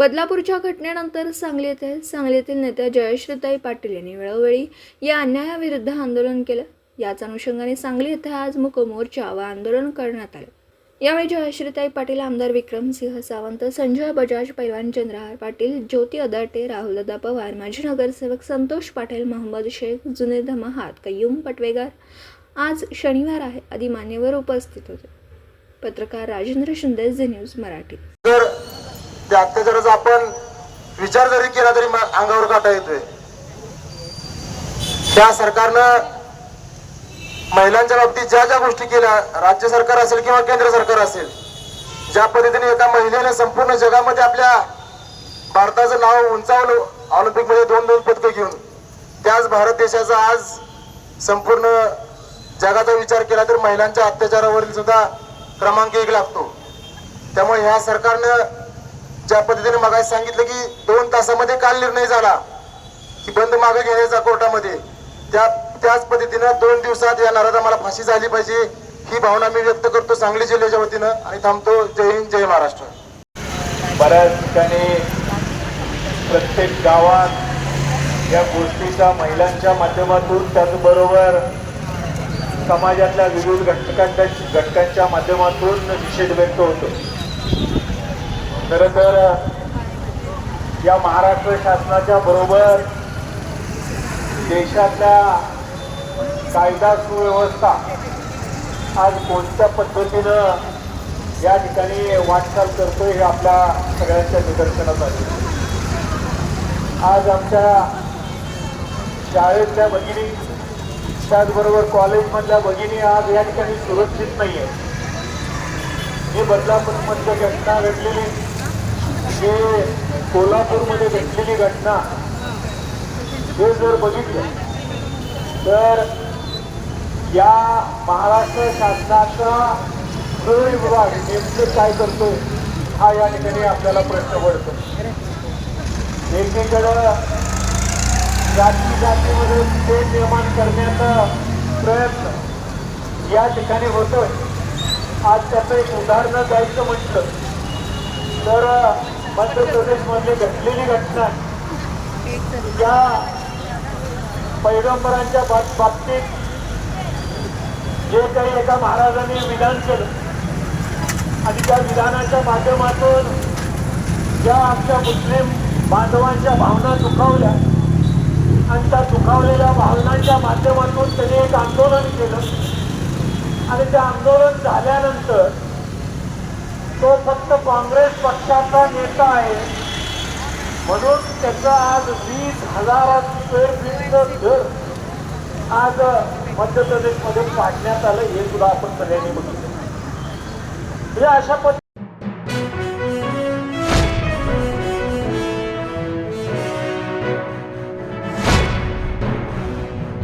बदलापूरच्या घटनेनंतर सांगली येथे सांगलीतील नेत्या जयश्रीताई पाटील यांनी वेळोवेळी या अन्यायाविरुद्ध आंदोलन केलं. याच अनुषंगाने सांगली येथे आज मुक मोर्चा व आंदोलन करण्यात आले. यावेळी जयश्रीताई पाटील आमदार विक्रमसिंह सावंत संजय बजाज पैलवान चंद्रहार पाटील ज्योती अदाटे राहुलदा पवार माजी नगरसेवक संतोष पाटील मोहम्मद शेख जुनेद महात कय्यूम पटवेगार आज शनिवार आहे. आदी मान्यवर उपस्थित होते. पत्रकार राजेंद्र शिंदे झी न्यूज मराठी. त्या अत्याचाराचा आपण विचार जरी केला तरी अंगावर काटा येतोय. त्या सरकारनं महिलांच्या बाबतीत ज्या ज्या गोष्टी केल्या राज्य सरकार असेल किंवा केंद्र सरकार असेल ज्या पद्धतीने एका महिलेने संपूर्ण जगामध्ये आपल्या भारताचं नाव उंचावलं ऑलिम्पिकमध्ये दोन दोन पदकं घेऊन त्याच भारत देशाचा आज संपूर्ण जगाचा विचार केला तर महिलांच्या अत्याचारावरील सुद्धा क्रमांक एक लागतो. त्यामुळे ह्या सरकारनं ज्या पद्धतीने मगाशी सांगितलं की दोन तासामध्ये काल निर्णय झाला की बंद मागे घेण्याचा कोर्टामध्ये त्या त्याच पद्धतीनं दोन दिवसात या नराला मला फाशी झाली पाहिजे ही भावना मी व्यक्त करतो सांगली जिल्ह्याच्या वतीनं आणि थांबतो. जय हिंद जय महाराष्ट्र. बऱ्याच ठिकाणी प्रत्येक गावात या गोष्टीचा महिलांच्या माध्यमातून त्याचबरोबर समाजातल्या विविध घटकांच्या घटकांच्या माध्यमातून निषेध व्यक्त होतो. खर तर या महाराष्ट्र शासनाच्या बरोबर देशातल्या कायदा सुव्यवस्था आज कोणत्या पद्धतीनं या ठिकाणी वाटचाल करतोय हे आपल्या सगळ्यांच्या निदर्शनात आले. आज आमच्या शाळेतल्या भगिनी त्याचबरोबर कॉलेजमधल्या भगिनी आज या ठिकाणी सुरक्षित नाही आहे हे बदलापूरमध्ये घटना घडलेली जे कोल्हापूरमध्ये घडलेली घटना हे जर बघितलं तर या महाराष्ट्र शासनाचा गृह विभाग नेमकं काय करतोय हा या ठिकाणी आपल्याला प्रश्न पडतो. एकीकडं जाती जातीमध्ये ते निर्माण करण्याचा प्रयत्न या ठिकाणी होतोय. आज त्याचं एक उदाहरण द्यायचं म्हटलं तर मध्य घडलेली घटना. या पैगंबरांच्या बाबतीत जे काही एका महाराजांनी विधान केलं आणि त्या विधानाच्या माध्यमातून ज्या आमच्या मुस्लिम बांधवांच्या भावना दुखावल्या आणि त्या दुखावलेल्या भावनांच्या माध्यमातून त्यांनी एक आंदोलन केलं. आणि ते आंदोलन झाल्यानंतर तो फक्त काँग्रेस पक्षाचा नेता आहे. म्हणून त्याचं आज वीस हजार स्क्वेअर फीटचं घर आज मध्य प्रदेशमध्ये पाडण्यात आलं हे सुद्धा आपण सगळ्यांनी बघितलं. हे अशा पद्धतीने